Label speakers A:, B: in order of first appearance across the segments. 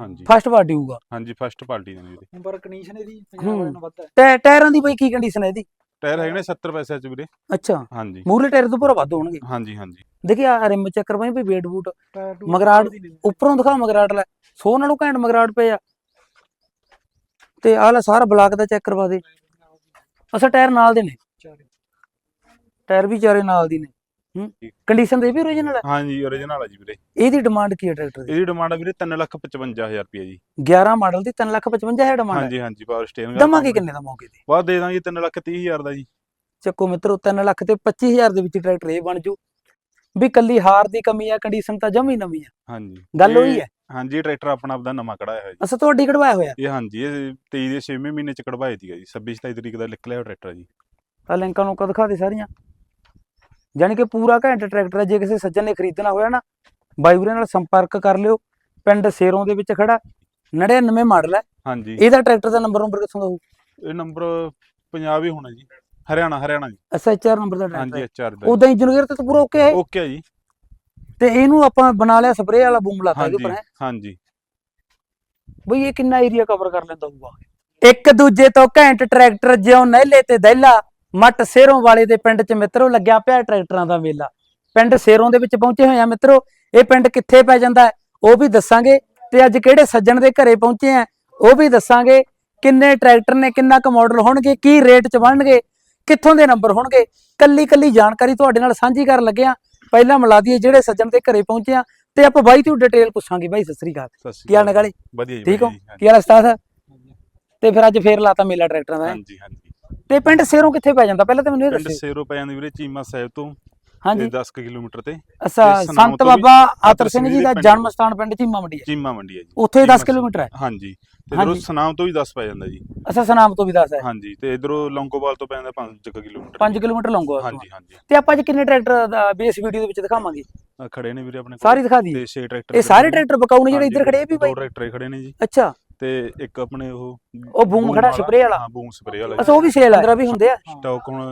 A: ਹਾਂਜੀ।
B: First party ਹੋਊਗਾ।
A: ਹਾਂਜੀ ਫਸਟ ਪਾਰਟੀ ਦੇ ਨੇ ਵੀਰੇ
C: ਪਰ ਕੰਡੀਸ਼ਨ ਇਹਦੀ
B: ਹੂੰ।
C: 50 ਵਾਲੇ ਨਾਲ ਵੱਧ ਹੈ।
B: ਟੈ- ਟਾਇਰਾਂ ਦੀ ਬਈ ਕੀ ਕੰਡੀਸ਼ਨ ਹੈ ਇਹਦੀ?
A: ਟਾਇਰ ਹੈਗੇ ਨੇ 70 ਪੈਸੇ ਚ ਵੀਰੇ।
B: ਅੱਛਾ।
A: ਹਾਂਜੀ।
B: ਮੂਰਲੇ ਟਾਇਰ ਤੋਂ ਪੂਰਾ ਵੱਧ ਹੋਣਗੇ।
A: ਹਾਂਜੀ ਹਾਂਜੀ।
B: ਦੇਖਿਆ ਰਿਮ ਚੈੱਕ ਕਰਵਾਈ ਵੀ ਵੇਟ ਬੂਟ
C: ਟਾਇਰ ਟੂਰ
B: ਮਗਰਾੜ
C: ਦੀ ਨਹੀਂ
B: ਉੱਪਰੋਂ ਦਿਖਾ ਮਗਰਾਟ ਲੈ। ਸੋ ਨਾਲੋਂ ਘੈਂਟ ਮਗਰਾਟ ਪਏ ਆ। ਤੇ ਆਹ ਲੈ ਸਾਰਾ ਬਲਾਕ ਦਾ ਚੈੱਕ ਕਰਵਾ ਦੇ। ਅਸਾ ਟਾਇਰ ਨਾਲ ਦੇ ਨੇ।
C: ਚਾਰੇ।
B: ਟਾਇਰ ਵੀ ਚਾਰੇ ਨਾਲ ਦੀ ਨੇ। ਕੰਡੀਸ਼ਨ ਦੇ ਵੀ ਓਰੀਜਨਲ ਹੈ
A: ਹਾਂਜੀ ਓਰੀਜਨਲ ਆ ਜੀ ਵੀਰੇ।
B: ਇਹਦੀ ਡਿਮਾਂਡ ਕੀ ਹੈ ਟਰੈਕਟਰ ਦੀ?
A: ਇਹਦੀ ਡਿਮਾਂਡ ਵੀਰੇ 355000 ਰੁਪਏ ਜੀ।
B: 11 ਮਾਡਲ ਦੀ 3,55,000 ਹੈ ਡਿਮਾਂਡ
A: ਹਾਂਜੀ ਹਾਂਜੀ ਪਾਵਰ ਸਟੇਅਰਿੰਗ
B: ਦਵਾਂਗੇ ਕਿੰਨੇ ਦਾ ਮੌਕੇ ਤੇ?
A: ਬਾਅਦ ਦੇ ਦਾਂਗੇ 3 ਲੱਖ 30000 ਦਾ ਜੀ।
B: ਚੱਕੋ ਮਿੱਤਰੋ 3 ਲੱਖ ਤੇ 25000 ਦੇ ਵਿੱਚ ਟਰੈਕਟਰ ਇਹ ਬਣ ਜੂ। ਵੀ ਕੱਲੀ ਹਾਰ ਦੀ ਕਮੀ ਆ ਕੰਡੀਸ਼ਨ ਤਾਂ ਜਮੀ ਨਵੀਂ ਆ।
A: ਹਾਂਜੀ।
B: ਗੱਲ ਉਹੀ
A: ਇਹ-
B: ਹੈ।
A: ਹਾਂਜੀ ਟਰੈਕਟਰ ਆਪਣਾ ਆਪਦਾ ਨਵਾਂ ਕਢਾਇਆ ਹੋਇਆ ਜੀ।
B: ਅਸਾਂ ਤੁਹਾਡੀ ਕਢਵਾਇਆ ਹੋਇਆ?
A: ਇਹ ਹਾਂਜੀ ਇਹ 23 ਦੇ 6ਵੇਂ ਮਹੀਨੇ ਚ ਕਢਵਾਏ ਸੀਗਾ ਜੀ। 26 27 ਤਰੀਕ ਦਾ ਨਿਕਲਿਆ ਹੋਇਆ ਟਰੈਕਟਰ ਜੀ।
B: ਆ ਲਿੰਕਾਂ ਨੂੰ ਦਿਖਾ ਦੇ ਸਾਰੀਆਂ। ਯਾਨੀ ਕਿ ਪੂਰਾ ਘੈਂਟ ਟਰੈਕਟਰ ਹੈ ਜੇ ਕਿਸੇ ਸੱਜਣ ਨੇ ਖਰੀਦਣਾ ਹੋਇਆ ਨਾ ਬਾਈ ਵੀਰੇ ਨਾਲ ਸੰਪਰਕ ਕਰ ਲਿਓ ਪਿੰਡ ਸੇਰੋਂ ਦੇ ਵਿੱਚ ਖੜਾ 99 ਮਾਡਲ ਹੈ
A: ਹਾਂਜੀ।
B: ਇਹਦਾ ਟਰੈਕਟਰ ਦਾ ਨੰਬਰ ਨੰਬਰ ਕਿੱਥੋਂ ਦਾ ਹੋਊ?
A: ਇਹ ਨੰਬਰ ਪੰਜਾਬ ਹੀ ਹੋਣਾ ਜੀ ਹਰਿਆਣਾ ਹਰਿਆਣਾ ਜੀ।
B: ਐਸਐਚਆਰ ਨੰਬਰ ਦਾ ਟਰੈਕਟਰ
A: ਹਾਂਜੀ
B: ਹੈ।
A: ਐਚਆਰ ਦਾ
B: ਉਦਾਂ ਇੰਜਨ ਗੇਅਰ ਤੇ ਪੂਰਾ ਓਕੇ ਹੈ?
A: ਓਕੇ ਆ ਜੀ।
B: ਤੇ ਇਹਨੂੰ ਆਪਾਂ ਬਣਾ ਲਿਆ ਸਪਰੇਅ ਵਾਲਾ ਬੂਮ ਲਾਤਾ ਉੱਪਰ ਹੈ?
A: ਹਾਂਜੀ।
B: ਬਈ ਇਹ ਕਿੰਨਾ ਏਰੀਆ ਕਵਰ ਕਰ ਲੈਂਦਾ ਹੋਊਗਾ? ਇੱਕ ਦੂਜੇ ਤੋਂ ਘੈਂਟ ਟਰੈਕਟਰ ਜਿਉਂ ਨਹਿਲੇ ਤੇ ਦਹਿਲਾ ਮੱਟ ਸੇਰੋਂ ਵਾਲੇ ਦੇ ਪਿੰਡ 'ਚ ਮਿੱਤਰੋ ਲੱਗਿਆ ਪਿਆ ਟਰੈਕਟਰਾਂ ਦਾ ਮੇਲਾ। ਪਿੰਡ ਸੇਰੋਂ ਦੇ ਵਿੱਚ ਪਹੁੰਚੇ ਹੋਏ ਆ ਮਿੱਤਰੋ। ਇਹ ਪਿੰਡ ਕਿੱਥੇ ਪੈ ਜਾਂਦਾ ਉਹ ਵੀ ਦੱਸਾਂਗੇ। ਤੇ ਅੱਜ ਕਿਹੜੇ ਸੱਜਣ ਦੇ ਘਰੇ ਪਹੁੰਚੇ ਆ ਉਹ ਵੀ ਦੱਸਾਂਗੇ। ਕਿੰਨੇ ਟਰੈਕਟਰ ਨੇ ਕਿੰਨਾ ਕੁ ਮਾਡਲ ਹੋਣਗੇ ਕੀ ਰੇਟ 'ਚ ਬਣਨਗੇ ਕਿੱਥੋਂ ਦੇ ਨੰਬਰ ਹੋਣਗੇ। ਕੱਲੀ ਕੱਲੀ ਜਾਣਕਾਰੀ ਤੁਹਾਡੇ ਨਾਲ ਸਾਂਝੀ ਕਰਨ ਲੱਗੇ ਆ। ਪਹਿਲਾਂ ਮਿਲਾ ਦਈਏ ਜਿਹੜੇ ਸੱਜਣ ਦੇ ਘਰੇ ਪਹੁੰਚੇ ਆ। ਤੇ ਆਪਾਂ ਬਾਈ ਤੋਂ ਡਿਟੇਲ ਪੁੱਛਾਂਗੇ ਬਾਈ ਸਤਿ ਸ੍ਰੀ ਅਕਾਲ। ਕੀ ਹਾਲ ਨੇ
A: ਜੀ
B: ਠੀਕ ਹੋ? ਕੀ ਹਾਲ ਉਸਤਾਦ? ਤੇ ਫਿਰ ਅੱਜ ਫੇਰ ਲਾਤਾ ਮੇਲਾ ਟਰੈਕਟਰਾਂ ਦਾ?
A: ਹਾਂਜੀ ਹਾਂਜੀ।
B: ਤੇ ਪਿੰਡ ਸੇਰੋਂ ਕਿੱਥੇ ਪੈ ਜਾਂਦਾ? ਪਹਿਲਾਂ ਤਾਂ ਮੈਨੂੰ ਇਹ
A: ਪਿੰਡ
B: ਦੱਸੋ
A: ਸੇਰੋ ਪੈ ਜਾਂਦੀ ਵੀਰੇ ਚੀਮਾ ਸਾਹਿਬ ਤੋਂ
B: ਹਾਂਜੀ।
A: ਤੇ 10 ਕੁ ਕਿਲੋਮੀਟਰ ਤੇ।
B: ਅੱਛਾ
A: ਤੇ ਸਨਾਮ
B: ਸੰਤ
A: ਤੋਂ ਵੀ
B: ਬਾਬਾ ਆਤਰ ਸਿੰਘ ਜੀ ਦਾ
A: ਦੇ
B: ਜਨਮ ਸਥਾਨ ਪਿੰਡ ਚੀਮਾ ਮੰਡੀ ਹੈ।
A: ਚੀਮਾ ਮੰਡੀ ਹੈ ਜੀ।
B: ਉੱਥੇ
A: ਚੀਮਾ
B: 10 ਕਿਲੋਮੀਟਰ ਹੈ?
A: ਹਾਂਜੀ। ਤੇ ਇਧਰੋਂ। ਸਨਾਮ ਤੋਂ ਵੀ 10 ਪੈ ਜਾਂਦਾ ਜੀ।
B: ਅੱਛਾ ਸਨਾਮ ਤੋਂ ਵੀ 10 ਹੈ।
A: ਹਾਂਜੀ ਤੇ ਇਧਰੋਂ ਲੌਂਗੋਵਾਲ ਤੋਂ ਪੈ ਜਾਂਦਾ 5 ਕਿਲੋਮੀਟਰ।
B: 5 ਕਿਲੋਮੀਟਰ ਲੰਘੋ
A: ਹਾਂਜੀ ਹਾਂਜੀ।
B: ਤੇ ਆਪਾਂ ਅੱਜ ਕਿੰਨੇ ਟਰੈਕਟਰ ਦਾ ਬੇਸ ਵੀਡੀਓ ਦੇ ਵਿੱਚ ਦਿਖਾਵਾਂਗੇ?
A: ਆਹ ਖੜੇ ਨੇ ਵੀਰੇ ਆਪਣੇ ਕੋਲ।
B: ਸਾਰੀ ਦਿਖਾ ਦਈਏ।
A: ਤੇ 6 ਟਰੈਕਟਰ
B: ਇਹ ਸਾਰੇ ਟਰੈਕਟਰ ਬਕਾਊ ਨੇ ਜਿਹੜੇ ਇੱਧਰ ਖੜੇ ਆ ਵੀ
A: ਦੋ
B: ਬਾਈ?
A: ਟਰੈਕਟਰ ਖੜੇ ਨੇ ਜੀ।
B: ਅੱਛਾ।
A: ਤੇ ਇੱਕ ਆਪਣੇ ਉਹ
B: ਉਹ ਬੂਮ ਖੜਾ ਸਪਰੇ ਵਾਲਾ।
A: ਹਾਂ ਬੂਮ ਸਪਰੇ ਵਾਲਾ
B: ਅੱਛਾ ਉਹ ਵੀ ਸੇਲ ਅੰਦਰ ਵੀ ਹੁੰਦੇ ਆ।
A: ਸਟਾਕ ਹੁਣ